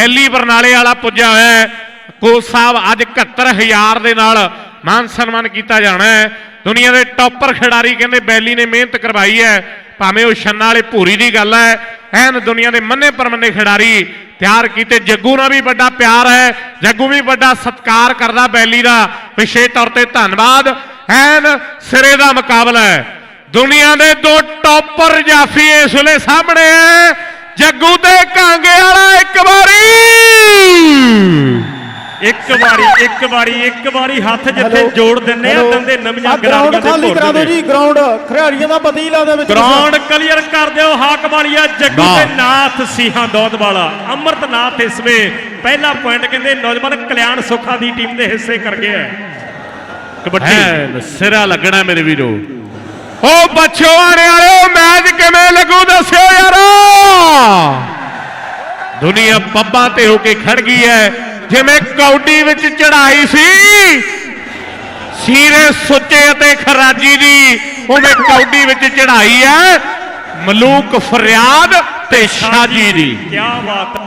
ਬੈਲੀ ਬਰਨਾਲੇ ਵਾਲਾ ਪੁੱਜਿਆ ਹੋਇਆ ਕੋਚ ਸਾਹਿਬ ਅੱਜ 71000 ਦੇ ਨਾਲ ਮਾਨ ਸਨਮਾਨ ਕੀਤਾ ਜਾਣਾ ਹੈ। ਦੁਨੀਆ ਦੇ ਟੌਪਰ ਖਿਡਾਰੀ ਕਹਿੰਦੇ ਬੈਲੀ ਨੇ ਮਿਹਨਤ ਕਰਵਾਈ ਹੈ। ਭਾਵੇਂ ਉਹ ਛੰਨਾ ਵਾਲੇ ਭੂਰੀ ਦੀ ਗੱਲ ਹੈ, ਐਨ ਦੁਨੀਆ ਦੇ ਮੰਨੇ ਪਰਮੰਨੇ ਖਿਡਾਰੀ ਤਿਆਰ ਕੀਤੇ। ਜੱਗੂ ਨਾਲ ਵੀ ਵੱਡਾ ਪਿਆਰ ਹੈ, ਜੱਗੂ ਵੀ ਵੱਡਾ ਸਤਿਕਾਰ ਕਰਦਾ ਬੈਲੀ ਦਾ। ਵਿਸ਼ੇਸ਼ ਤੌਰ ਤੇ ਧੰਨਵਾਦ, ਐਨ ਸਿਰੇ ਦਾ ਮੁਕਾਬਲਾ ਹੈ। ਦੁਨੀਆ ਦੇ ਦੋ ਟੌਪਰ ਜਾਫੀ ਇਸ ਵੇਲੇ ਸਾਹਮਣੇ ਹੈ। ਜੱਗੂ ਤੇ ਕਾਂਗੇ ਵਾਲਾ ਇੱਕ ਵਾਰੀ। ਇੱਕ ਵਾਰੀ ਇੱਕ ਵਾਰੀ ਇੱਕ ਵਾਰੀ ਹੱਥ ਜਿੱਥੇ ਜੋੜ ਦਿੰਨੇ ਆ ਦੰਦੇ ਨਵੀਆਂ ਦੇ ਖਾਲੀ ਕਰਾ ਦਿਓ। ਜੀ ਗਰਾਊਂਡ ਖਿਡਾਰੀਆਂ ਦਾ ਪਤੀਲਾ ਦੇ ਵਿੱਚ ਗਰਾਊਂਡ ਕਲੀਅਰ ਕਰ ਦਿਓ ਹਾਕ ਵਾਲੀਆ ਜੱਗੂ। ਤੇ ਨਾਥ ਸੀਹਾਂ ਦੌਦ ਵਾਲਾ। ਅਮਰਤਨਾਥ ਇਸਵੇਂ ਪਹਿਲਾ ਪੁਆਇੰਟ ਕਹਿੰਦੇ ਨੌਜਵਾਨ ਕਲਿਆਣ ਸੁੱਖਾ ਦੀ ਟੀਮ ਦੇ ਹਿੱਸੇ ਕਰ ਗਿਆ। ਕਬੱਡੀ। ਸਿਰਾ ਲੱਗਣਾ ਮੇਰੇ ਵੀਰੋ। ਓ ਬਚਵਾਣੇ ਵਾਲਿਓ ਮੈਚ ਕਿਵੇਂ ਲੱਗੂ ਦੱਸਿਓ ਯਾਰੋ। ਦੁਨੀਆ ਪੱਬਾਂ ਤੇ ਹੋ ਕੇ ਖੜ ਗਈ ਹੈ ਜਿਵੇਂ ਕੌਡੀ ਵਿੱਚ ਚੜਾਈ ਸੀ। ਸੀਰੇ ਸੁੱਚੇ ਅਤੇ ਖਰਾਜੀ ਦੀ ਉਵੇਂ ਕੌਡੀ ਵਿੱਚ ਚੜਾਈ ਹੈ ਮਲੂਕ ਫਰਿਆਦ ਤੇ ਸ਼ਾਜੀ ਦੀ। ਕੀ ਬਾਤ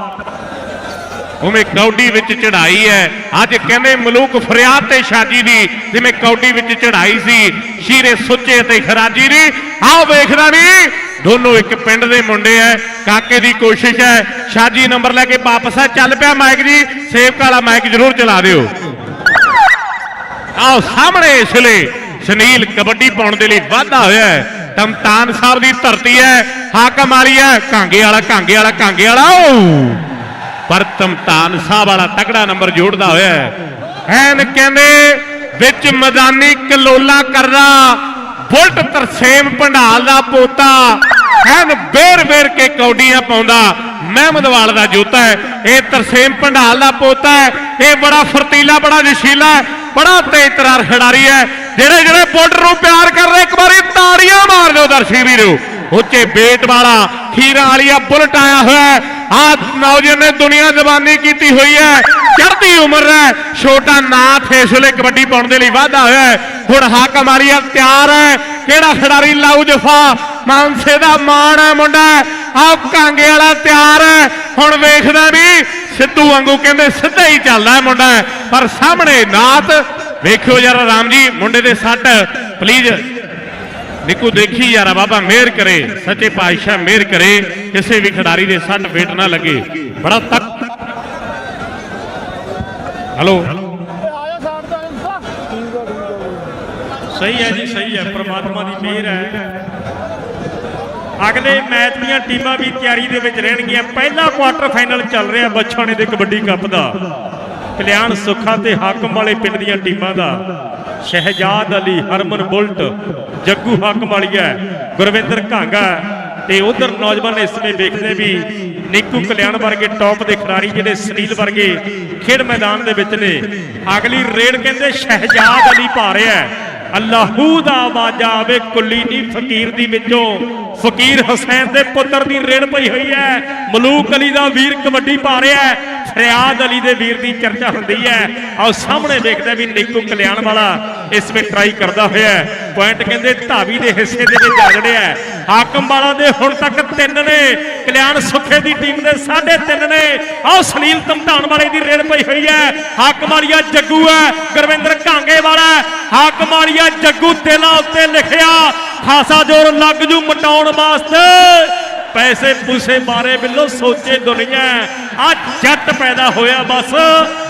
ਉਵੇਂ ਕੌਡੀ ਵਿੱਚ ਚੜਾਈ ਹੈ। ਅੱਜ ਕਹਿੰਦੇ ਮਲੂਕ ਫਰਿਆਦ ਤੇ ਸ਼ਾਜੀ ਦੀ, ਜਿਵੇਂ ਕੌਡੀ ਵਿੱਚ ਚੜਾਈ ਸੀ, ਸ਼ੀਰੇ ਸੁੱਚੇ ਤੇ ਖਰਾਜੀ ਦੀ। ਆਓ ਵੇਖਦਾ ਵੀ ਦੋਨੋਂ ਇੱਕ ਪਿੰਡ ਦੇ ਮੁੰਡੇ ਐ, ਕਾਕੇ ਦੀ ਕੋਸ਼ਿਸ਼ ਹੈ ਸ਼ਾਜੀ ਨੰਬਰ ਲੈ ਕੇ ਵਾਪਸ ਆ। ਚੱਲ ਪਿਆ ਮਾਈਕ ਜੀ, ਸੇਵਕ ਵਾਲਾ ਮਾਈਕ ਜ਼ਰੂਰ ਚਲਾ ਦਿਓ। ਆਓ ਸਾਹਮਣੇ ਇਸ ਲਈ ਸੁਨੀਲ ਕਬੱਡੀ ਪਾਉਣ ਦੇ ਲਈ ਵਾਧਾ ਹੋਇਆ ਹੈ ਤਮਤਾਨ ਸਾਹਿਬ ਦੀ ਧਰਤੀ ਹੈ ਹਾਕਮ ਵਾਲੀ ਹੈ ਕਾਂਗੇ ਵਾਲਾ ਕਾਂਗੇ ਵਾਲਾ ਕਾਂਗੇ ਵਾਲਾ। ਓ ਪਰ ਤਮਤਾਨ ਸਾਹਿਬ ਵਾਲਾ ਤਕੜਾ ਨੰਬਰ ਜੋੜਦਾ ਹੋਇਆ ਹੈ। ਐਨ ਕਹਿੰਦੇ, ਵਿੱਚ ਮੈਦਾਨੀ ਕਲੋਲਾ ਕਰਦਾ ਬੁਲਟ ਤਰਸੇਮ ਭੰਡਾਲ ਦਾ ਪੋਤਾ, ਐਨ ਬੇਰ ਬੇਰ ਕੇ ਕੌਡੀਆਂ ਪਾਉਂਦਾ। ਮਹਿਮਦਵਾਲ ਦਾ ਜੋਤਾ ਹੈ, ਇਹ ਤਰਸੇਮ ਭੰਡਾਲ ਦਾ ਪੋਤਾ ਹੈ, ਇਹ ਬੜਾ ਫਰਤੀਲਾ, ਬੜਾ ਜਸ਼ੀਲਾ ਹੈ, ਬੜਾ ਤੇਜ਼ ਤਰਾਰ ਖਿਡਾਰੀ ਹੈ, ਜਿਹੜੇ ਜਿਹੜੇ ਬੁਲਟ ਨੂੰ ਪਿਆਰ ਕਰ ਰਹੇ, ਇੱਕ ਵਾਰੀ ਤਾੜੀਆਂ ਮਾਰ ਦਿਓ ਦਰਸ਼ਕ ਵੀਰੋ। ਉੱਚੇ ਬੇਟ ਵਾਲਾ ਖੀਰਾ ਵਾਲੀਆ ਬੁਲਟ ਆਇਆ ਹੋਇਆ ਆ ਨੌਜਵਾਨ ਨੇ ਦੁਨੀਆ ਜ਼ਬਾਨੀ ਕੀਤੀ ਹੋਈ ਹੈ। ਚੜ੍ਹਦੀ ਉਮਰ ਹੈ। ਛੋਟਾ ਨਾਥ ਇਸ ਵੇਲੇ ਕਬੱਡੀ ਪਾਉਣ ਦੇ ਲਈ ਵਾਧਾ ਹੋਇਆ ਹੈ। ਹੁਣ ਹਾਕਮ ਵਾਲੀਆ ਤਿਆਰ ਹੈ। ਕਿਹੜਾ ਖਿਡਾਰੀ ਲਾਊ ਜਫਾ? ਮਾਨਸੇ ਦਾ ਮਾਣ ਹੈ ਮੁੰਡਾ। ਆਪ ਕਾਂਗੇ ਵਾਲਾ ਤਿਆਰ ਹੈ। ਹੁਣ ਵੇਖਦਾ ਵੀ ਸਿੱਧੂ ਵਾਂਗੂ ਕਹਿੰਦੇ ਸਿੱਧਾ ਹੀ ਚੱਲਦਾ ਮੁੰਡਾ। ਪਰ ਸਾਹਮਣੇ ਨਾਥ ਵੇਖਿਓ ਯਾਰ ਰਾਮ ਜੀ, ਮੁੰਡੇ ਦੇ ਸੱਟ। ਪਲੀਜ਼ ਨਿੱਕੂ ਦੇਖੀ ਯਾਰਾ ਬਾਬਾ ਮਿਹਰ ਕਰੇ, ਸੱਚੇ ਪਾਤਸ਼ਾਹ ਮਿਹਰ ਕਰੇ, ਕਿਸੇ ਵੀ ਖਿਡਾਰੀ ਦੇ ਸੱਟ ਫੇਟ ਨਾ ਲੱਗੇ। ਬੜਾ ਤੱਕ ਹਲੋ? ਸਹੀ ਹੈ ਜੀ, ਸਹੀ ਹੈ, ਪ੍ਰਮਾਤਮਾ ਦੀ ਮਿਹਰ ਹੈ। ਅਗਲੇ ਮੈਚ ਦੀਆਂ ਟੀਮਾਂ ਵੀ ਤਿਆਰੀ ਦੇ ਵਿੱਚ ਰਹਿਣਗੀਆਂ। ਪਹਿਲਾ ਕੁਆਟਰ ਫਾਈਨਲ ਚੱਲ ਰਿਹਾ ਬੱਛਾਣੇ ਦੇ ਕਬੱਡੀ ਕੱਪ ਦਾ। ਕਲਿਆਣ ਸੁੱਖਾ ਤੇ ਹਾਕਮ ਵਾਲੇ ਪਿੰਡ ਦੀਆਂ ਟੀਮਾਂ ਦਾ ਸ਼ਹਿਜਾਦ ਅਲੀ ਹਰਮਨ ਬੁਲਟ, ਜੱਗੂ ਹਾਕਮ ਵਾਲੀਆ ਗੁਰਵਿੰਦਰ ਘਾਂਗਾ ਤੇ ਉਧਰ ਨੌਜਵਾਨ ਇਸ ਸਮੇਂ ਵੇਖਦੇ ਵੀ ਨਿੱਕੂ ਕਲਿਆਣ ਵਰਗੇ ਟੌਪ ਦੇ ਖਿਡਾਰੀ ਜਿਹੜੇ ਸੁਨੀਲ ਵਰਗੇ ਖੇਡ ਮੈਦਾਨ ਦੇ ਵਿੱਚ ਨੇ। ਅਗਲੀ ਰੇਡ ਕਹਿੰਦੇ ਸ਼ਹਿਜਾਦ ਅਲੀ ਪਾ ਹੈ। ਅੱਲਾਹੂ ਦਾ ਆਵਾਜ਼ਾ ਆਵੇ, ਕੁੱਲੀ ਨਹੀਂ ਫਕੀਰ ਦੀ ਵਿੱਚੋਂ। ਫਕੀਰ ਹੁਸੈਨ ਦੇ ਪੁੱਤਰ ਦੀ ਰੇੜ ਪਈ ਹੋਈ ਹੈ। ਮਲੂਕ ਅਲੀ ਦਾ ਵੀਰ ਕਬੱਡੀ ਪਾ ਰਿਹਾ ਹੈ। ਫਰਿਆਦ ਅਲੀ ਦੇ ਵੀਰ ਦੀ ਚਰਚਾ ਹੁੰਦੀ ਹੈ। ਆਓ ਸਾਹਮਣੇ ਵੇਖਦਾ ਵੀ ਨਿੱਕੂ ਕਲਿਆਣ ਵਾਲਾ ਇਸ ਵਿੱਚ ਟਰਾਈ ਕਰਦਾ ਹੋਇਆ ਪੁਆਇੰਟ ਕਹਿੰਦੇ ਧਾਵੀ ਦੇ ਹਿੱਸੇ ਦੇ ਵਿੱਚ ਆ ਜੜਿਆ ਹਾਕਮ ਵਾਲਾ ਦੇ ਹੁਣ ਤੱਕ ਤਿੰਨ ਨੇ। ਕਲਿਆਣ ਸੁੱਖੇ ਦੀ ਟੀਮ ਦੇ ਸਾਢੇ ਤਿੰਨ ਨੇ। ਆਓ ਸੁਨੀਲ ਤਮਤਾਨ ਵਾਲੇ ਦੀ ਰੇੜ ਪਈ ਹੋਈ ਹੈ। ਹਾਕਮ ਵਾਲੀਆ ਜੱਗੂ ਹੈ, ਗੁਰਵਿੰਦਰ ਘਾਂਗੇ ਵਾਲਾ ਹੈ। ਹਾਕਮ ਜੱਗੂ ਤੇਲਾ ਉੱਤੇ ਲਿਖਿਆ, ਖਾਸਾ ਜ਼ੋਰ ਲੱਗ ਜੂ ਮਟਾਉਣ ਵਾਸਤੇ। ਪੈਸੇ ਪੂਸੇ ਬਾਰੇ ਬਿੱਲੋ ਸੋਚੇ ਦੁਨੀਆ। ਆ ਜੱਟ ਪੈਦਾ ਹੋਇਆ ਬਸ,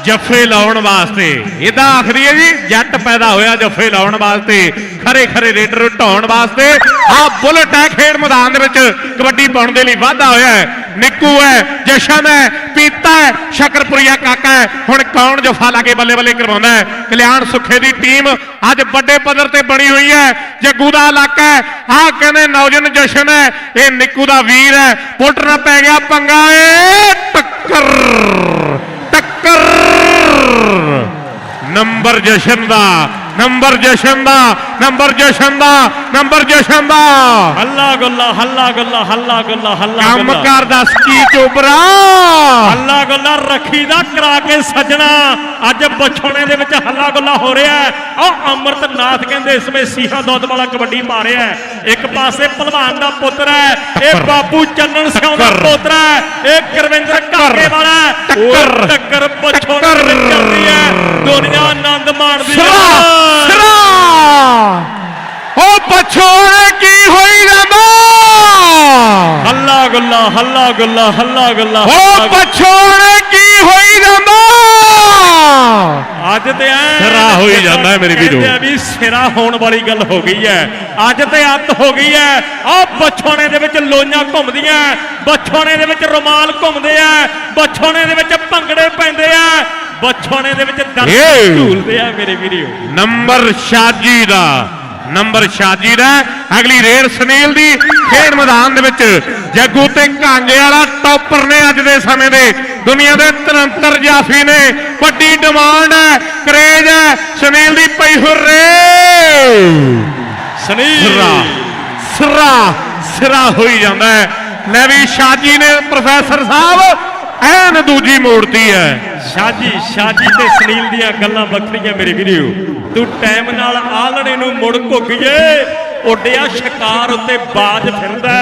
ਜੱਫੇ ਲਾਉਣ ਵਾਸਤੇ। ਇਹਦਾ ਆਖਰੀ ਹੈ ਜੀ, ਜੱਟ ਪੈਦਾ ਹੋਇਆ, ਜੱਫੇ ਲਾਉਣ ਵਾਸਤੇ। ਖਰੇ ਖਰੇ ਰੇਡਰ ਢਾਉਣ ਵਾਸਤੇ। ਆ ਬੁਲਟ ਹੈ ਖੇਡ ਮੈਦਾਨ ਦੇ ਵਿੱਚ, ਕਬੱਡੀ ਪਾਉਣ ਦੇ ਲਈ ਵਾਧਾ ਹੋਇਆ ਹੈ। ਨਿੱਕੂ ਹੈ, ਜਸ਼ਨ ਹੈ, ਪੀਤਾ ਹੈ, ਸ਼ਕਰਪੁਰੀਆ ਕਾਕਾ ਹੈ। ਹੁਣ ਕੌਣ ਜਫਾ ਲਾ ਕੇ ਬੱਲੇ ਬੱਲੇ ਕਰਵਾਉਂਦਾ ਹੈ? ਕਲਿਆਣ ਸੁੱਖੇ ਦੀ ਟੀਮ ਅੱਜ ਵੱਡੇ ਪੱਧਰ ਤੇ ਬਣੀ ਹੋਈ ਹੈ। ਜੱਗੂ ਦਾ ਇਲਾਕਾ ਹੈ। ਆਹ ਕਹਿੰਦੇ ਨੌਜਵਾਨ ਜਸ਼ਨ ਹੈ, ਇਹ ਨਿੱਕੂ ਦਾ ਵੀਰ ਹੈ। ਪੁੱਟ ਨਾ ਪੈ ਗਿਆ, ਪੰਗਾ ਏ ਟੱਕਰ ਟੱਕਰ। ਨੰਬਰ ਜਸ਼ਨ ਦਾ ਨੰਬਰ ਜਸ਼ਨ ਦਾ ਨੰਬਰ ਜਸ਼ਨ ਦਾ ਨੰਬਰ ਜਸ਼ਨ ਦਾ। ਹੱਲਾ ਗੁੱਲਾ ਹੱਲਾ ਗੁੱਲਾ ਹੱਲਾ ਗੁੱਲਾ ਹੱਲਾ ਕੰਮ ਗੁੱਲਾ ਕਰ ਦੱਸ ਕੀ ਚੋਬਰਾ। ਹੱਲਾ ਗੁੱਲਾ ਰੱਖੀ ਦਾ ਕਰਾ ਕੇ ਸੱਜਣਾ। ਅੱਜ ਬਛੋਣੇ ਦੇ ਵਿੱਚ ਹੱਲਾ ਗੁੱਲਾ ਹੋ ਰਿਹਾ ਹੈ। ਉਹ ਅਮਰਤਨਾਥ ਕਹਿੰਦੇ ਇਸ ਵਿੱਚ ਸੀਹਾ ਦੁੱਧ ਵਾਲਾ ਕਬੱਡੀ ਪਾ ਰਿਹਾ ਹੈ। ਇੱਕ ਪਾਸੇ ਭਲਵਾਨ ਦਾ ਪੁੱਤਰ ਹੈ ਇਹ ਬਾਪੂ ਚੰਨਣ ਸਿੰਘ ਦਾ। ਪੁੱਤਰ ਹੈ ਇਹ ਗੁਰਵਿੰਦਰ ਘਾਗੇ ਵਾਲਾ ਹੈ। ਟੱਕਰ। ਟੱਕਰ ਵਿੱਚ ਚੱਲਦੀ ਹੈ ਦੁਨੀਆ ਆਨੰਦ ਮਾਣਦੀ ਹੈ ਸਰਾ ਉਹ ਪਛੋੜੇ ਕੀ ਹੋਈ ਜਾਂਦਾ ਹੱਲਾ ਗੁੱਲਾ ਹੱਲਾ ਗੁੱਲਾ ਹੱਲਾ ਗੁੱਲਾ ਉਹ। ਪਛੋੜੇ ਕੀ ਹੋਈ ਜਾਂਦਾ ਅੱਜ ਤੇ ਐ ਸਿਰਾ ਹੋਈ ਜਾਂਦਾ ਹੈ ਮੇਰੇ ਵੀਰੋ। ਕਹਿੰਦੇ ਆ ਵੀ ਸਿਰਾ ਹੋਣ ਵਾਲੀ ਗੱਲ ਹੋ ਗਈ ਹੈ। ਅੱਜ ਤੇ ਅੱਤ ਹੋ ਗਈ ਹੈ। ਆਹ ਬਛੋਣੇ ਦੇ ਵਿੱਚ ਲੋਈਆਂ ਘੁੰਮਦੀਆਂ ਬਛੋਣੇ ਦੇ ਵਿੱਚ ਰੁਮਾਲ ਘੁੰਮਦੇ ਆ। ਬਛੋਣੇ ਦੇ ਵਿੱਚ ਭੰਗੜੇ ਪੈਂਦੇ ਆ। ਬਛੋਣੇ ਦੇ ਵਿੱਚ। ਦਰਦ ਝੂਲਦੇ ਆ ਮੇਰੇ ਵੀਰੋ। ਨੰਬਰ ਸ਼ਾਜੀ ਦਾ। ਨੰਬਰ ਸ਼ਾਜੀ ਦਾ। ਅਗਲੀ ਰੇਡ ਸੁਨੀਲ ਦੀ ਖੇਡ ਮੈਦਾਨ ਦੇ ਵਿੱਚ ਜੱਗੂ ਤੇ ਕਾਂਗੇ ਵਾਲਾ ਟੌਪਰ ਨੇ ਅੱਜ ਦੇ ਸਮੇਂ ਦੇ ਦੁਨੀਆ ਦੇ ਤਰੰਤਰ ਜਾਫੀ ਨੇ ਵੱਡੀ ਡਿਮਾਂਡ ਹੈ ਕਰੇਜ ਹੈ ਸੁਨੀਲ ਦੀ ਪਈ ਹੁਰੇ ਸਨੀ ਸਿਰਾ ਸਿਰਾ ਹੋਈ ਜਾਂਦਾ ਹੈ। ਲੈ ਵੀ ਸ਼ਾਜੀ ਨੇ ਪ੍ਰੋਫੈਸਰ ਸਾਹਿਬ ਐਨ ਦੂਜੀ ਮੋੜਤੀ ਹੈ। ਸ਼ਾਜੀ ਸ਼ਾਜੀ ਤੇ ਸੁਨੀਲ ਦੀਆਂ ਗੱਲਾਂ ਵੱਖਰੀਆਂ ਮੇਰੇ ਵੀਰੋ। ਤੂੰ ਟਾਈਮ ਨਾਲ ਆਲਣੇ ਨੂੰ ਮੁੜ ਘੁੱਗੀਏ ਉੱਡਿਆ ਸ਼ਿਕਾਰ ਉੱਤੇ ਬਾਜ ਫਿਰਦਾ।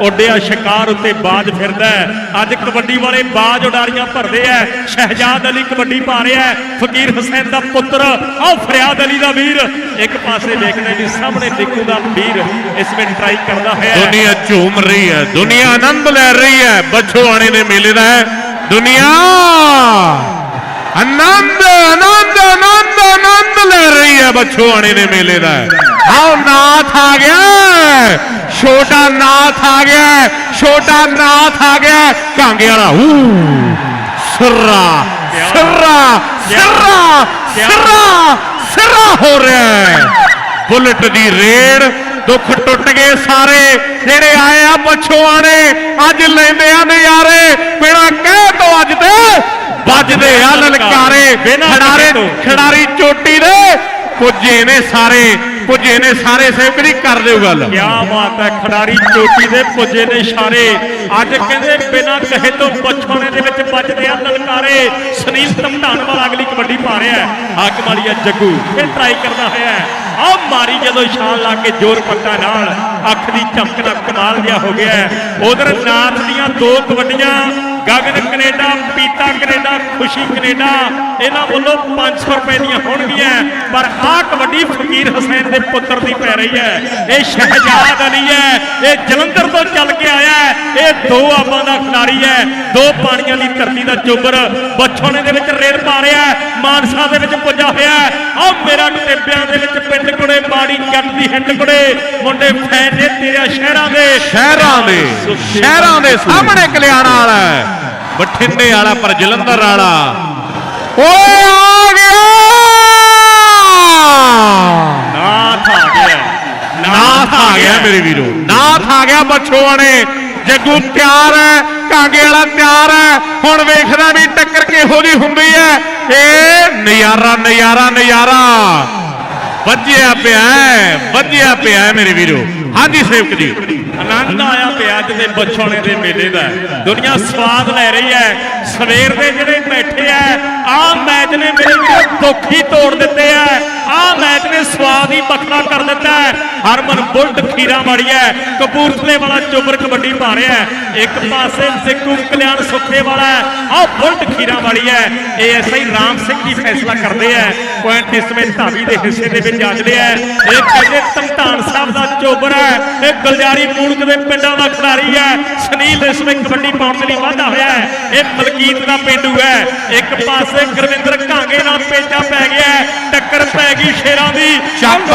ਉੱਡਿਆ ਸ਼ਿਕਾਰ ਉੱਤੇ ਬਾਜ ਫਿਰਦਾ ਹੈ। ਅੱਜ ਕਬੱਡੀ ਵਾਲੇ ਬਾਜ ਉਡਾਰੀਆਂ ਭਰਦੇ ਐ ਸ਼ਹਿਜਾਦ ਅਲੀ ਕਬੱਡੀ ਪਾ ਰਿਹਾ ਫਕੀਰ ਹੁਸੈਨ ਦਾ ਪੁੱਤਰ, ਆਹ ਫਰਿਆਦ ਅਲੀ ਦਾ ਵੀਰ। ਇੱਕ ਪਾਸੇ ਵੇਖਦੇ ਵੀ ਸਾਹਮਣੇ ਨਿੱਕੂ ਦਾ ਵੀਰ। ਇਸ ਵਿੱਚ ਟਰਾਈ ਕਰਦਾ ਹੋਇਆ ਹੈ। ਦੁਨੀਆ ਝੂਮ ਰਹੀ ਹੈ। ਦੁਨੀਆ ਆਨੰਦ ਲੈ ਰਹੀ ਹੈ। ਬੱਛੋਆਣੇ ਨੇ ਮੇਲੇ ਦਾ ਹੈ। ਦੁਨੀਆ ਆਨੰਦ ਆਨੰਦ ਆਨੰਦ ਆਨੰਦ ਲੈ ਰਹੀ ਹੈ। ਬੱਛੋਆਣੇ ਨੇ ਮੇਲੇ ਦਾ ਆਓ ਨਾਥ ਆ ਗਿਆ ਹੈ। ਛੋਟਾ ਨਾਥ ਆ ਗਿਆ ਹੈ। ਛੋਟਾ ਨਾਥ ਆ ਗਿਆ ਹੈ। ਕਾਂਗੇ ਵਾਲਾ ਊ ਸਿਰਾ ਸਿਰਾ ਸਿਰਾ ਸਿਰਾ ਸਿਰਾ ਹੋ ਰਿਹਾ ਹੈ ਬੁਲਟ ਦੀ ਰੇਡ ਦੁੱਖ ਟੁੱਟ ਗਏ ਸਾਰੇ ਜਿਹੜੇ ਆਏ ਆ ਪਛੋਆਂ ਨੇ ਅੱਜ ਲੈਂਦੇ ਆ ਨਜ਼ਾਰੇ ਬਿਨਾ ਕਹਿ ਤੋਂ ਅੱਜ ਤੇ ਵੱਜਦੇ ਆ ਲਲਕਾਰੇ ਖਿਡਾਰੇ। ਖਿਡਾਰੀ ਚੋਟੀ ਦੇ ਪੁੱਜੇ ਨੇ ਸਾਰੇ ਪੁੱਜੇ ਨੇ ਸਾਰੇ ਸੇਵਕ ਨਹੀਂ ਕਰ ਦਿਓ ਗੱਲ। ਕਿਆ ਬਾਤ ਹੈ, ਖਿਡਾਰੀ ਚੋਟੀ ਦੇ ਪੁੱਜੇ ਨੇ ਇਸ਼ਾਰੇ ਅੱਜ ਕਹਿੰਦੇ ਬਿਨਾਂ ਕਹੇ ਤੋਂ ਬਚਪਨੇ ਦੇ ਵਿੱਚ ਵੱਜਦੇ ਆ ਲਲਕਾਰੇ ਸੁਨੀਲ ਧਮਧਾਨ ਵਾਲਾ ਅਗਲੀ ਕਬੱਡੀ ਪਾ ਰਿਹਾ ਹੈ। ਵਾਲੀ ਆ ਜੱਗੂ, ਫਿਰ ਟਰਾਈ ਕਰਦਾ ਹੋਇਆ ਹੈ। ਆਹ ਮਾਰੀ ਜਦੋਂ ਛਾਲ ਲਾ ਕੇ ਜ਼ੋਰ ਪੱਕਾ ਨਾਲ, ਅੱਖ ਦੀ ਚਮਕ ਦਾ ਕਮਾਲ ਜਿਹਾ ਹੋ ਗਿਆ ਉਧਰ ਨਾਥ ਦੀਆਂ ਦੋ ਕਬੱਡੀਆਂ Gagan Canada Peeta Canada, Khushi Canada, ਇਹਨਾਂ ਵੱਲੋਂ 500 ਰੁਪਏ ਦੀਆਂ ਹੋਣਗੀਆਂ। ਪਰ ਆਹ ਕਬੱਡੀ ਫਕੀਰ ਹੁਸੈਨ ਦੇ ਪੁੱਤਰ ਦੀ ਪੈ ਰਹੀ ਹੈ। ਇਹ ਸ਼ਹਿਜਾਦ ਅਲੀ ਹੈ, ਇਹ ਜਲੰਧਰ ਤੋਂ ਚੱਲ ਕੇ ਆਇਆ ਇਹ ਦੋ ਆਬਾਂ ਦਾ ਖਿਡਾਰੀ ਹੈ, ਦੋ ਪਾਣੀਆਂ ਦੀ ਧਰਤੀ ਦਾ ਚੋਬਰ ਬਛੋਣੇ ਦੇ ਵਿੱਚ ਰੇਡ ਪਾ ਰਿਹਾ ਹੈ। ਮਾਨਸਾ ਦੇ ਵਿੱਚ ਪੁੱਜਾ ਹੋਇਆ ਆਹ ਮੇਰਾ ਟਿੱਬਿਆਂ ਦੇ ਵਿੱਚ ਪਿੰਡ ਕੁੜੇ ਮਾੜੀ ਜੱਟ ਦੀ ਹਿੰਡ ਕੁੜੇ। ਮੁੰਡੇ ਫੈਨ ਨੇ ਤੇਰੇ ਸ਼ਹਿਰਾਂ ਦੇ। ਸ਼ਹਿਰਾਂ ਦੇ ਸ਼ਹਿਰਾਂ ਦੇ ਸਾਹਮਣੇ ਕਲਿਆਣਾ ਵਾਲਾ। ਬਠਿੰਡੇ ਵਾਲਾ ਪਰ ਜਲੰਧਰ ਵਾਲਾ। ਓਏ ਆ ਗਿਆ! ਨਾਥ ਆ ਗਿਆ। ਨਾਥ ਆ ਗਿਆ ਮੇਰੇ ਵੀਰੋ। ਨਾਥ ਆ ਗਿਆ ਬਛੋਆਣੇ ਜੱਗੂ ਤਿਆਰ ਹੈ, ਕਾਂਗੇ ਵਾਲਾ ਤਿਆਰ ਹੈ। ਹੁਣ ਵੇਖਦਾ ਵੀ ਟੱਕਰ ਕਿਹੋ ਜੀ ਹੁੰਦੀ ਹੈ। ਇਹ ਨਜ਼ਾਰਾ ਨਜ਼ਾਰਾ ਨਜ਼ਾਰਾ। ਵੱਜਿਆ ਪਿਆ ਵੱਜਿਆ ਪਿਆ ਮੇਰੇ ਵੀਰੋ। ਹਾਂਜੀ, ਸੇਵਕ ਜੀ। ਆਨੰਦ ਆਇਆ ਪਿਆ ਅੱਜ ਦੇ ਬਛੋਣੇ ਦੇ ਮੇਲੇ ਦਾ। ਦੁਨੀਆ ਸਵਾਦ ਲੈ ਰਹੀ ਹੈ। ਸਵੇਰ ਦੇ ਜਿਹੜੇ ਬੈਠੇ ਆ ਆਹ ਮੈਚ ਨੇ ਮੇਰੇ ਵੀਰੋ ਦੁੱਖ ਹੀ ਤੋੜ ਦਿੱਤੇ ਆ। ਆਹ ਮੈਚ ਨੇ ਸਵਾਦ ਹੀ ਵੱਖਰਾ ਕਰ ਦਿੱਤਾ ਹਰਮਨ ਬੁਲਟ ਖੀਰਾ ਮਾੜੀ ਹੈ। ਕਪੂਰਥਲੇ ਵਾਲਾ ਚੋਬਰ ਕਬੱਡੀ ਪਾ ਰਿਹਾ ਇੱਕ ਪਾਸੇ ਸਿੱਕੂ ਕਲਿਆਣ ਸੁੱਖੇ ਵਾਲਾ ਹੈ। ਬੁਲਟ ਖੀਰਾ ਵਾਲੀ ਹੈ। ਇਹ ਐਸਆਈ ਰਾਮ ਸਿੰਘ ਜੀ ਫੈਸਲਾ ਕਰਦੇ ਆ। ਪੁਆਇੰਟ ਇਸ ਵਿੱਚ ਧਾਵੀ ਦੇ ਹਿੱਸੇ ਦੇ ਵਿੱਚ ਜਾਂਦੇ ਆ। ਇਹ ਕਹਿੰਦੇ ਧਮਤਾਨ ਸਾਹਿਬ ਦਾ ਚੋਬਰ ਹੈ। ਇਹ ਗਲਜਾਰੀ ਮੂਣਕ ਦੇ ਪਿੰਡਾਂ ਦਾ ਖਿਡਾਰੀ ਹੈ। ਸੁਨੀਲ ਇਸ ਵਿੱਚ ਕਬੱਡੀ ਪਾਉਣ ਦੇ ਲਈ ਵਾਧਾ ਹੋਇਆ ਹੈ। ਇਹ ਮਲਕੀਤ ਦਾ ਪਿੰਡੂ ਹੈ। ਇੱਕ ਪਾਸੇ ਗੁਰਵਿੰਦਰ ਘਾਂਗੇ ਨਾਲ ਪੇਚਾ ਪੈ ਗਿਆ ਟੱਕਰ ਪੈ ਗਈ ਸ਼ੇਰਾਂ ਦੀ। ਚੱਕ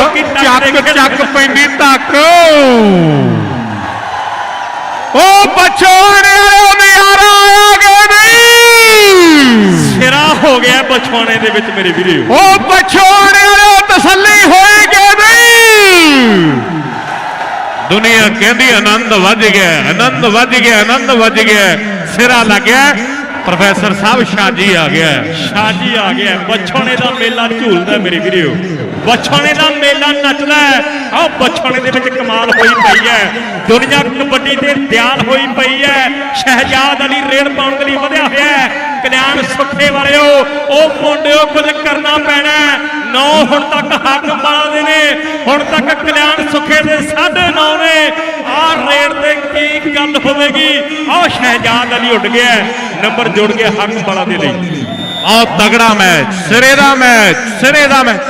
ਚੱਕ ਚੱਕ ਪੈਂਦੀ ਧੱਕ। ਉਹ ਬਛੋੜੇ ਵਾਲਿਓ ਨਜ਼ਾਰਾ ਆਇਆ ਕਿ ਨਹੀਂ? ਸਿਰਾ ਹੋ ਗਿਆ ਬਛਵਾਣੇ ਦੇ ਵਿੱਚ ਮੇਰੇ ਵੀਰੇ। ਉਹ ਬਛੋੜੇ ਵਾਲਿਓ ਦੁਨੀਆ ਕਹਿੰਦੀ ਆਨੰਦ ਵੱਜ ਗਿਆ, ਆਨੰਦ ਵੱਜ ਗਿਆ, ਆਨੰਦ ਵੱਜ ਗਿਆ। ਸਿਰਾ ਲੱਗਿਆ, ਪ੍ਰੋਫੈਸਰ ਸਾਹਿਬ ਸ਼ਾਜੀ ਆ ਗਿਆ। ਸ਼ਾਜੀ ਆ ਗਿਆ। ਬਛੋਣੇ ਦਾ ਮੇਲਾ ਝੂਲਦਾ ਮੇਰੇ ਵੀਰੋ। ਬਛੋਣੇ ਦਾ ਮੇਲਾ ਨੱਚਦਾ ਆ ਆਹ ਬਛੋਣੇ ਦੇ ਵਿੱਚ ਕਮਾਲ ਹੋਈ ਪਈ ਹੈ। ਦੁਨੀਆ ਕਬੱਡੀ ਤੇ ਦਿਆਲ ਹੋਈ ਪਈ ਹੈ। ਸ਼ਹਿਜਾਦ ਅਲੀ ਰੇਡ ਪਾਉਣ ਦੇ ਲਈ ਵਧਿਆ ਹੋਇਆ ਹੈ। ਕਲਿਆਣ ਸੁੱਖੇ ਵਾਲਿਓ, ਉਹ ਮੁੰਡਿਓ ਕੁਝ ਕਰਨਾ ਪੈਣਾ ਨੌ ਹੁਣ ਤੱਕ ਹੱਕ ਵਾਲਾ ਨੇ। ਹੁਣ ਤੱਕ ਕਲਿਆਣ ਸੁੱਖੇ ਦੇ 9.5 ਨੇ ਆਹ ਰੇਡ ਤੇ ਕੀ ਗੱਲ ਹੋਵੇਗੀ? ਆਹ ਸ਼ਹਿਜਾਦ ਅਲੀ ਉੱਡ ਗਿਆ ਨੰਬਰ ਜੁੜ ਗਿਆ ਹਾਕਮ ਵਾਲਾ ਦੇ ਲਈ। ਬਹੁਤ ਤਗੜਾ ਮੈਚ, ਸਿਰੇ ਦਾ ਮੈਚ, ਸਿਰੇ ਦਾ ਮੈਚ।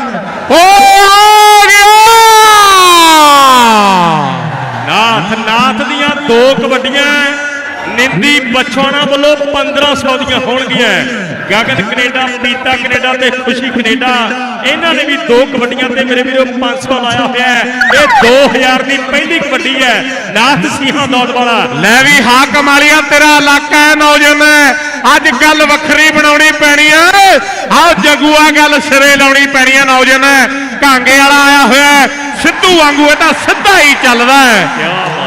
ਓ, ਆ ਗਿਆ! ਨਾਥ ਨਾਥ ਦੀਆਂ ਦੋ ਕਬੱਡੀਆਂ। ਨਿੰਦੀ ਬਛਵਾਣਾ ਵੱਲੋਂ 1500 ਦੀਆਂ ਹੋਣਗੀਆਂ। ਗਗਨ ਕੈਨੇਡਾ ਪੀਤਾ ਕੈਨੇਡਾ ਤੇ ਖੁਸ਼ੀ ਕੈਨੇਡਾ। ਇਹਨਾਂ ਨੇ ਵੀ ਦੋ ਕਬੱਡੀਆਂ ਤੇ ਮੇਰੇ ਵੀਰੋ 500 ਲਾਇਆ ਹੋਇਆ ਹੈ। ਇਹ 2000 ਦੀ ਪਹਿਲੀ ਕਬੱਡੀ ਹੈ। ਨਾਥ ਸਿੰਘਾਂ ਦੌੜ ਵਾਲਾ। ਲੈ ਵੀ ਹਾਕਮ ਵਾਲੀਆ ਤੇਰਾ ਇਲਾਕਾ ਹੈ ਨੌਜਵਾਨ। ਅੱਜ ਗੱਲ ਵੱਖਰੀ ਬਣਾਉਣੀ ਪੈਣੀ ਹੈ। ਆਹ ਜਗੂਆ ਗੱਲ ਸਿਰੇ ਲਾਉਣੀ ਪੈਣੀ ਹੈ ਨੌਜਵਾਨ। ਕਾਂਗੇ ਵਾਲਾ ਆਇਆ ਹੋਇਆ। ਸਿੱਧੂ ਵਾਂਗੂ ਇਹ ਤਾਂ ਸਿੱਧਾ ਹੀ ਚੱਲਦਾ ਹੈ।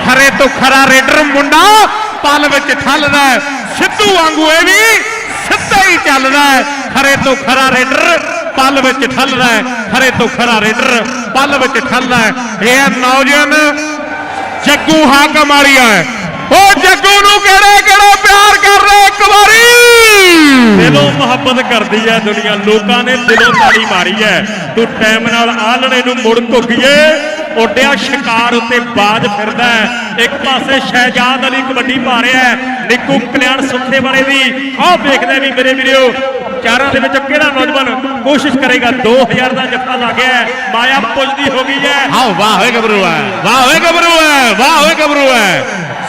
ਖਰੇ ਤੋਂ ਖਰਾ ਰੇਡਰ ਮੁੰਡਾ ਪਲ ਵਿੱਚ ਠੱਲਦਾ ਸਿੱਧੂ ਵਾਂਗੂ ਇਹ ਵੀ ਸਿੱਧਾ ਹੀ ਚੱਲਦਾ ਹੈ। ਖਰੇ ਤੋਂ ਖਰਾ ਰੇਡਰ ਪਲ ਵਿੱਚ ਠੱਲਦਾ ਖਰੇ ਤੋਂ ਖਰਾ ਰੇਡਰ ਪਲ ਵਿੱਚ ਠੱਲਦਾ ਇਹ ਨੌਜਵਾਨ ਜੱਗੂ ਹਾਕਮ ਵਾਲੀਆ ਹੈ। ਉਹ ਜੱਗੂ ਨੂੰ ਕਿਹੜੇ ਕਿਹੜੇ ਪਿਆਰ ਕਰ ਰਹੇ ਇੱਕ ਵਾਰੀ! ਦਿਲੋਂ ਮੁਹੱਬਤ ਕਰਦੀ ਹੈ ਦੁਨੀਆ। ਲੋਕਾਂ ਨੇ ਦਿਲੋਂ ਤਾੜੀ ਮਾਰੀ ਹੈ। ਤੂੰ ਟਾਈਮ ਨਾਲ ਆਲਣੇ ਨੂੰ ਮੁੜ ਘੁੱਗੀਏ। ਉੱਡਿਆ ਸ਼ਿਕਾਰ ਉੱਤੇ ਬਾਜ ਫਿਰਦਾ ਹੈ। ਇੱਕ ਪਾਸੇ ਸ਼ਹਿਜਾਦ ਅਲੀ ਕਬੱਡੀ ਪਾ ਰਿਹਾ ਹੈ, ਨਿੱਕੂ ਕਲਿਆਣ ਸੁੱਖੇ ਵਾਲੇ ਦੀ ਆਹ ਵੇਖਦੇ ਵੀ ਮੇਰੇ ਵੀਰੋ, ਚਾਰਾਂ ਦੇ ਵਿੱਚੋਂ ਕਿਹੜਾ ਨੌਜਵਾਨ ਕੋਸ਼ਿਸ਼ ਕਰੇਗਾ? 2000 ਦਾ ਜੱਫਾ ਲੱਗ ਗਿਆ ਮਾਇਆ ਪੁੱਜਦੀ ਹੋ ਗਈ ਹੈ। ਆਹ ਵਾਹ ਹੋਏ ਗੱਭਰੂ ਹੈ, ਵਾਹ ਹੋਏ ਗੱਭਰੂ ਹੈ, ਵਾਹ ਹੋਏ ਗੱਭਰੂ ਹੈ।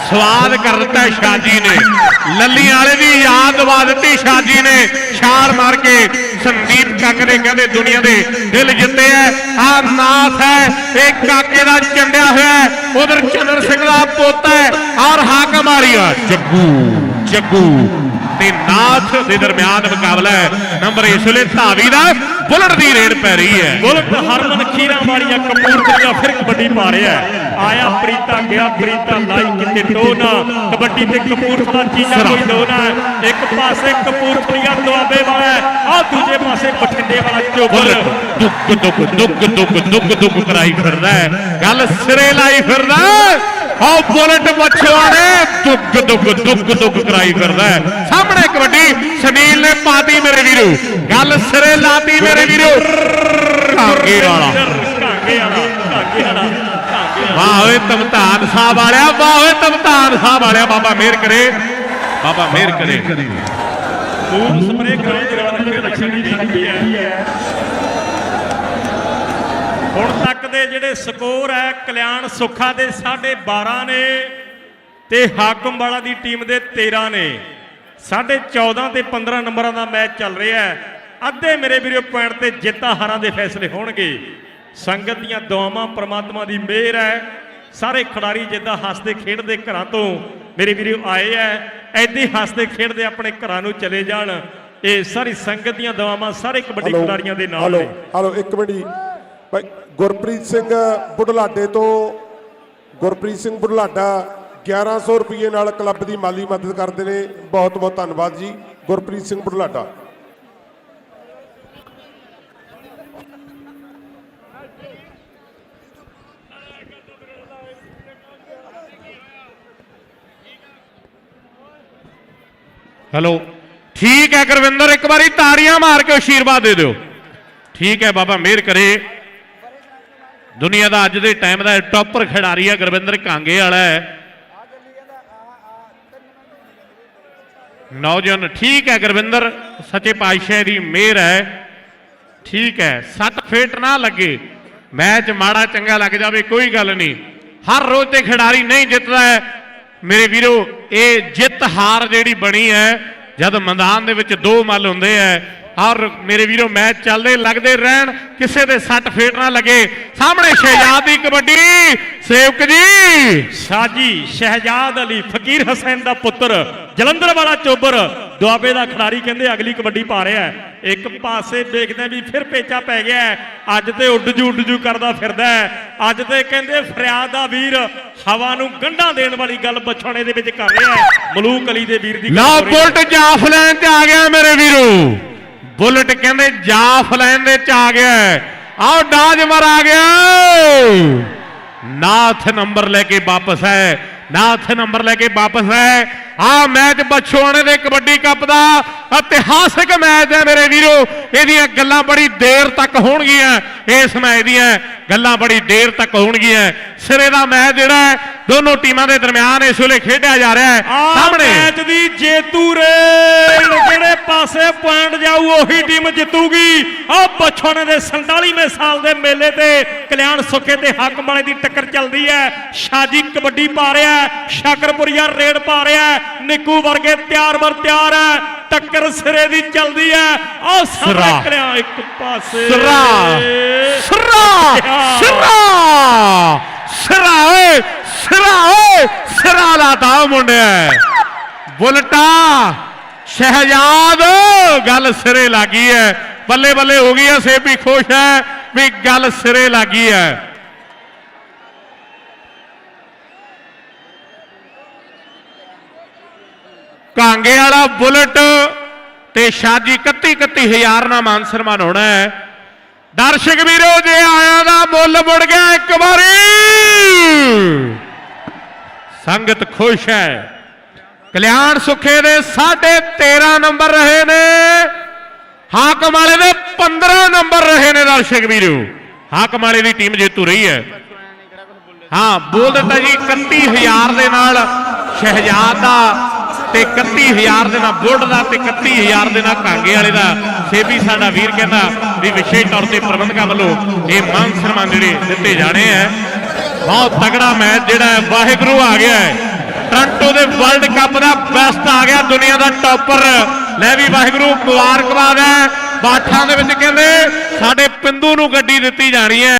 ਸਵਾਦ ਕਰ ਦਿੱਤਾ ਸ਼ਾਜੀ ਨੇ। ਲੱਲੀਆਂ ਵਾਲੇ ਦੀ ਯਾਦ ਦਵਾ ਦਿੱਤੀ ਸ਼ਾਜੀ ਨੇ, ਛਾਲ ਮਾਰ ਕੇ ਸੰਦੀਪ ਕੰਗ ਨੇ ਕਹਿੰਦੇ ਦੁਨੀਆ ਦੇ ਦਿਲ ਜਿੱਤੇ ਐ ਆ ਨਾਥ ਹੈ ਇਹ ਕਾਕੇ ਦਾ ਚੰਡਿਆ ਹੋਇਆ ਉਧਰ ਚੰਦਰ ਸਿੰਘ ਦਾ ਪੋਤਾ ਹੈ ਔਰ ਹਾਕਮ ਆ, ਜੱਗੂ ਜੱਗੂ। ਤੇ ਨਾਥ ਦੇ ਦਰਮਿਆਨ ਮੁਕਾਬਲਾ ਹੈ। ਨੰਬਰ ਇਸ ਵੇਲੇ ਧਾਵੀ ਦਾ ਬੁਲਟ ਦੀ ਰੇਡ ਪੈ ਰਹੀ ਹੈ। ਬੁਲਟ ਹਰਮਨ ਖੀਰਾ ਵਾਲੀਆ ਕਪੂਰਥਲਾ ਫਿਰ ਕਬੱਡੀ ਪਾ ਰਿਹਾ ਹੈ। ਆਇਆ ਪ੍ਰੀਤਾ ਗਿਆ ਪ੍ਰੀਤਾ ਲਾਈ ਕਿਤੇ ਟੋ ਨਾ। ਕਬੱਡੀ ਤੇ ਕਪੂਰਥਲਾ ਚੀਜ਼ਾਂ ਕੋਈ ਦੋ ਨਾ। ਇੱਕ ਪਾਸੇ ਕਪੂਰਥਲੀਆ ਦੁਆਬੇ ਵਾਲਾ ਆ ਦੂਜੇ ਪਾਸੇ ਬਠਿੰਡੇ ਵਾਲਾ ਚੋਬਰ। ਦੁੱਕ ਦੁੱਕ ਦੁੱਕ ਦੁੱਕ ਦੁੱਕ ਦੁੱਕ ਕਰਾਈ ਫਿਰਦਾ ਹੈ। ਗੱਲ ਸਿਰੇ ਲਾਈ ਫਿਰਦਾ ਹੈ। ਬੁਲਟ ਮੱਛਵਾ ਨੇ ਦੁੱਕ ਦੁੱਕ ਦੁੱਕ ਦੁੱਕ ਕਰਾਈ ਫਿਰਦਾ ਸਾਹਮਣੇ ਕਬੱਡੀ ਸੁਨੀਲ ਨੇ ਪਾਤੀ ਮੇਰੇ ਵੀਰੋ। ਗੱਲ ਸਿਰੇ ਲਾਤੀ ਮੇਰੇ ਵੀਰੋ। ਕਾਂਗੇ ਵਾਲਾ। ਵਾਹ ਓਏ ਤਮਤਾਨ ਸਾਹਿਬ ਵਾਲਿਆ, ਵਾਹ ਓਏ ਤਮਤਾਨ ਸਾਹਿਬ ਵਾਲਿਆ, ਬਾਬਾ ਮਿਹਰ ਕਰੇ। ਬਾਬਾ ਮਿਹਰ ਕਰੇ। ਮੂਵ ਸਪਰੇ ਕਰੇ ਜਗਾੜ ਕੇ ਲੱਛਣ ਦੀ ਹੈ। ਹੁਣ ਤੱਕ ਦੇ ਜਿਹੜੇ ਸਕੋਰ ਹੈ ਕਲਿਆਣ ਸੁੱਖਾ ਦੇ 12.5 ਨੇ ਤੇ ਹਾਕਮ ਵਾਲਾ ਦੀ ਟੀਮ ਦੇ 13 ਨੇ। 14.5 ਤੇ 15 ਨੰਬਰਾਂ ਦਾ ਮੈਚ ਚੱਲ ਰਿਹਾ ਹੈ। ਅੱਧੇ ਮੇਰੇ ਵੀਰੋ ਪੁਆਇੰਟ ਤੇ ਜਿੱਤਾਂ ਹਾਰਾਂ ਦੇ ਫੈਸਲੇ ਹੋਣਗੇ। ਸੰਗਤ ਦੀਆਂ ਦੁਆਵਾਂ ਪ੍ਰਮਾਤਮਾ ਦੀ ਮਿਹਰ ਹੈ। ਸਾਰੇ ਖਿਡਾਰੀ ਜਿੱਦਾਂ ਹੱਸਦੇ ਖੇਡਦੇ ਘਰਾਂ ਤੋਂ ਮੇਰੇ ਵੀਰੋ ਆਏ ਐ ਐਦੇ ਹੱਸਦੇ ਖੇਡਦੇ ਆਪਣੇ ਘਰਾਂ ਨੂੰ ਚਲੇ ਜਾਣ। ਇਹ ਸਾਰੀ ਸੰਗਤ ਦੀਆਂ ਦੁਆਵਾਂ ਸਾਰੇ ਕਬੱਡੀ ਖਿਡਾਰੀਆਂ ਦੇ ਨਾਲ ਹੈਲੋ ਨੇ। ਹੈਲੋ ਇੱਕ ਮਿੰਟ ਜੀ। ਭਾਈ ਗੁਰਪ੍ਰੀਤ ਸਿੰਘ ਬੁਢਲਾਡੇ ਤੋਂ, ਗੁਰਪ੍ਰੀਤ ਸਿੰਘ ਬੁਢਲਾਡਾ 1100 ਰੁਪਏ ਨਾਲ ਕਲੱਬ ਦੀ ਮਾਲੀ ਮਦਦ ਕਰਦੇ ਨੇ। ਬਹੁਤ ਬਹੁਤ ਧੰਨਵਾਦ ਜੀ, ਗੁਰਪ੍ਰੀਤ ਸਿੰਘ ਬੁਢਲਾਡਾ। ਹੈਲੋ। ਠੀਕ ਹੈ ਗੁਰਵਿੰਦਰ, ਇੱਕ ਵਾਰੀ ਤਾੜੀਆਂ ਮਾਰ ਕੇ ਆਸ਼ੀਰਵਾਦ ਦੇ ਦਿਓ। ਠੀਕ ਹੈ ਬਾਬਾ, ਮਿਹਰ ਕਰੇ। ਦੁਨੀਆ ਦਾ ਅੱਜ ਦੇ ਟਾਈਮ ਦਾ ਟੌਪਰ ਖਿਡਾਰੀ ਹੈ ਗੁਰਵਿੰਦਰ ਕਾਂਗੇ ਵਾਲਾ ਹੈ। ਨੌਜਵਾਨ, ਠੀਕ ਹੈ ਗੁਰਵਿੰਦਰ, ਸੱਚੇ ਪਾਤਸ਼ਾਹ ਦੀ ਮਿਹਰ ਹੈ। ਠੀਕ ਹੈ ਸੱਟ ਫੇਟ ਨਾ ਲੱਗੇ। ਮੈਚ ਮਾੜਾ ਚੰਗਾ ਲੱਗ ਜਾਵੇ, ਕੋਈ ਗੱਲ ਨਹੀਂ। ਹਰ ਰੋਜ਼ ਤੇ ਖਿਡਾਰੀ ਨਹੀਂ ਜਿੱਤਦਾ ਹੈ। ਮੇਰੇ ਵੀਰੋ, ਇਹ ਜਿੱਤ ਹਾਰ ਜਿਹੜੀ ਬਣੀ ਹੈ, ਜਦ ਮੈਦਾਨ ਦੇ ਵਿੱਚ ਦੋ ਮੱਲ ਹੁੰਦੇ ਐ ਔਰ ਮੇਰੇ ਵੀਰੋ ਮੈਚ ਚੱਲਦੇ ਲੱਗਦੇ ਰਹਿਣ ਕਿਸੇ ਦੇ ਸੱਟ ਫੇਟ ਨਾ ਲੱਗੇ ਸਾਹਮਣੇ ਸ਼ਹਿਜਾਦ ਦੀ ਕਬੱਡੀ ਸੇਵਕ ਜੀ ਸਾਜੀ ਸ਼ਹਿਜਾਦ ਅਲੀ ਫਕੀਰ ਹਸੈਨ ਦਾ ਪੁੱਤਰ ਜਲੰਧਰ ਵਾਲਾ ਚੋਬਰ ਦੁਆਬੇ ਦਾ ਖਿਡਾਰੀ ਕਹਿੰਦੇ ਅਗਲੀ ਕਬੱਡੀ ਪਾ ਰਿਹਾ ਹੈ ਇੱਕ ਪਾਸੇ ਦੇਖਦੇ ਵੀ ਫਿਰ ਪੇਚਾ ਪੈ ਗਿਆ। ਅੱਜ ਤੇ ਉੱਡ ਜੂ ਉੱਡ ਜੂ ਕਰਦਾ ਫਿਰਦਾ ਹੈ। ਅੱਜ ਤੇ ਕਹਿੰਦੇ ਫਰਿਆਦ ਦਾ ਵੀਰ ਹਵਾ ਨੂੰ ਗੰਢਾਂ ਦੇਣ ਵਾਲੀ ਗੱਲ ਬਛਾਣੇ ਦੇ ਵਿੱਚ ਕਰ ਰਿਹਾ ਹੈ ਮਲੂਕ ਅਲੀ ਦੇ ਵੀਰ ਦੀ ਲਾ। ਬੁਲਟ ਜਾਫ ਲੈਣ ਤੇ ਆ ਗਿਆ ਮੇਰੇ ਵੀਰੋ ਬੁਲਟ ਕਹਿੰਦੇ, ਜਾਫ ਲੈਣ ਦੇ ਚ ਆ ਗਿਆ ਆਓ, ਡਾਜ ਮਰ ਆ ਗਿਆ ਨਾਥ ਨੰਬਰ ਲੈ ਕੇ ਵਾਪਸ ਹੈ। ਨਾਥ ਨੰਬਰ ਲੈ ਕੇ ਵਾਪਸ ਹੈ। ਆ ਮੈਚ ਬਛੋਆਣੇ ਦੇ ਕਬੱਡੀ ਕੱਪ ਦਾ ਇਤਿਹਾਸਕ ਮੈਚ ਹੈ ਮੇਰੇ ਵੀਰੋ। ਇਹਦੀਆਂ ਗੱਲਾਂ ਬੜੀ ਦੇਰ ਤੱਕ ਹੋਣਗੀਆਂ। ਇਸ ਮੈਚ ਦੀਆਂ ਗੱਲਾਂ ਬੜੀ ਦੇਰ ਤੱਕ ਹੋਣਗੀਆਂ। ਸਿਰੇ ਦਾ ਮੈਚ ਜਿਹੜਾ ਹੈ ਦੋਨੋਂ ਟੀਮਾਂ ਦੇ ਦਰਮਿਆਨ ਇਸ ਵੇਲੇ ਖੇਡਿਆ ਜਾ ਰਿਹਾ ਹੈ। ਸਾਹਮਣੇ ਮੈਚ ਦੀ ਜੇਤੂ ਰੇਲ ਜਿਹੜੇ ਪਾਸੇ ਪੁਆਇੰਟ ਜਾਊ ਉਹੀ ਟੀਮ ਜਿੱਤੂਗੀ। ਆ ਬਛੋਣੇ ਦੇ 47ਵੇਂ ਸਾਲ ਦੇ ਮੇਲੇ ਤੇ ਕਲਿਆਣ ਸੁੱਖੇ ਤੇ ਹੱਕ ਵਾਲੇ ਦੀ ਟੱਕਰ ਚੱਲਦੀ ਹੈ। ਸ਼ਾਜੀ ਕਬੱਡੀ ਪਾ ਰਿਹਾ ਹੈ ਸ਼ਾਕਰਪੁਰੀਆ ਰੇਡ ਪਾ ਰਿਹਾ ਹੈ। ਨਿੱਕੂ ਵਰਗੇ ਤਿਆਰ ਬਰ ਤਿਆਰ ਹੈ। ਟੱਕਰ ਸਿਰੇ ਦੀ ਚੱਲਦੀ ਹੈ। ਆ ਸਿਰਾ। ਕਲਿਆਣ ਇੱਕ ਪਾਸੇ। ਸਿਰਾ। ਸਿਰਾ। ਸਿਰਾ। ਸਿਰਾ। ਓਏ ਸਿਰਾ ਓਏ ਸਿਰਾ ਲਾਤਾ ਮੁੰਡਿਆ ਬੁਲਟਾ। ਸ਼ਹਿਜਾਦ ਗੱਲ ਸਿਰੇ ਲੱਗੀ ਹੈ ਬੱਲੇ ਬੱਲੇ ਹੋ ਗਈ ਹੈ ਸੇਬੀ ਖੁਸ਼ ਹੈ ਵੀ ਗੱਲ ਸਿਰੇ ਲੱਗੀ ਹੈ ਕਾਂਗੇ ਵਾਲਾ ਬੁਲਟ ਤੇ ਸ਼ਾਜੀ 31 31000 ਨਾਲ ਮਾਨ ਸਨਮਾਨ ਹੋਣਾ ਹੈ। ਦਰਸ਼ਕ ਵੀਰੋ, ਜੇ ਆਇਆ ਦਾ ਮੁੱਲ ਮੁੜ ਗਿਆ ਇੱਕ ਵਾਰੀ। ਸੰਗਤ ਖੁਸ਼ ਹੈ। ਕਲਿਆਣ ਸੁਖੇ ਦੇ 13.5 ਨੰਬਰ ਰਹੇ ਨੇ। ਹਾਕਮ ਵਾਲੇ ਦੇ 15 ਨੰਬਰ ਰਹੇ ਨੇ ਦਰਸ਼ਕ ਵੀਰੋ। ਹਾਕਮ ਵਾਲੇ ਦੀ ਟੀਮ ਜੇਤੂ ਰਹੀ ਹੈ। ਹਾਂ, ਬੋਲ ਦਿੱਤਾ ਜੀ 31000 ਦੇ ਨਾਲ ਸ਼ਹਿਜਾਦ ਦਾ ਤੇ 31000 ਦੇ ਨਾਲ ਬੁੱਢ ਦਾ ਤੇ 31000 ਦੇ ਨਾਲ ਕਾਂਗੇ ਵਾਲੇ ਦਾ। ਸੇਬੀ ਸਾਡਾ ਵੀਰ ਕਹਿੰਦਾ ਵੀ ਵਿਸ਼ੇਸ਼ ਤੌਰ ਤੇ ਪ੍ਰਬੰਧਕਾਂ ਵੱਲੋਂ ਇਹ ਮਾਨ ਸਨਮਾਨ ਜਿਹੜੇ ਦਿੱਤੇ ਜਾਣੇ ਹੈ। ਬਹੁਤ ਤਗੜਾ ਮੈਚ ਜਿਹੜਾ ਹੈ, ਵਾਹਿਗੁਰੂ ਆ ਗਿਆ ਹੈ। ਟ੍ਰਾਂਟੋ ਦੇ ਵਰਲਡ ਕੱਪ ਦਾ ਬੈਸਟ ਆ ਗਿਆ, ਦੁਨੀਆ ਦਾ ਟੌਪਰ। ਲੈ ਵੀ ਵਾਹਿਗੁਰੂ, ਮੁਬਾਰਕਬਾਦ ਹੈ। ਬਾਠਾਂ ਦੇ ਵਿੱਚ ਕਹਿੰਦੇ, ਸਾਡੇ ਪਿੰਦੂ ਨੂੰ ਗੱਡੀ ਦਿੱਤੀ ਜਾਣੀ ਹੈ।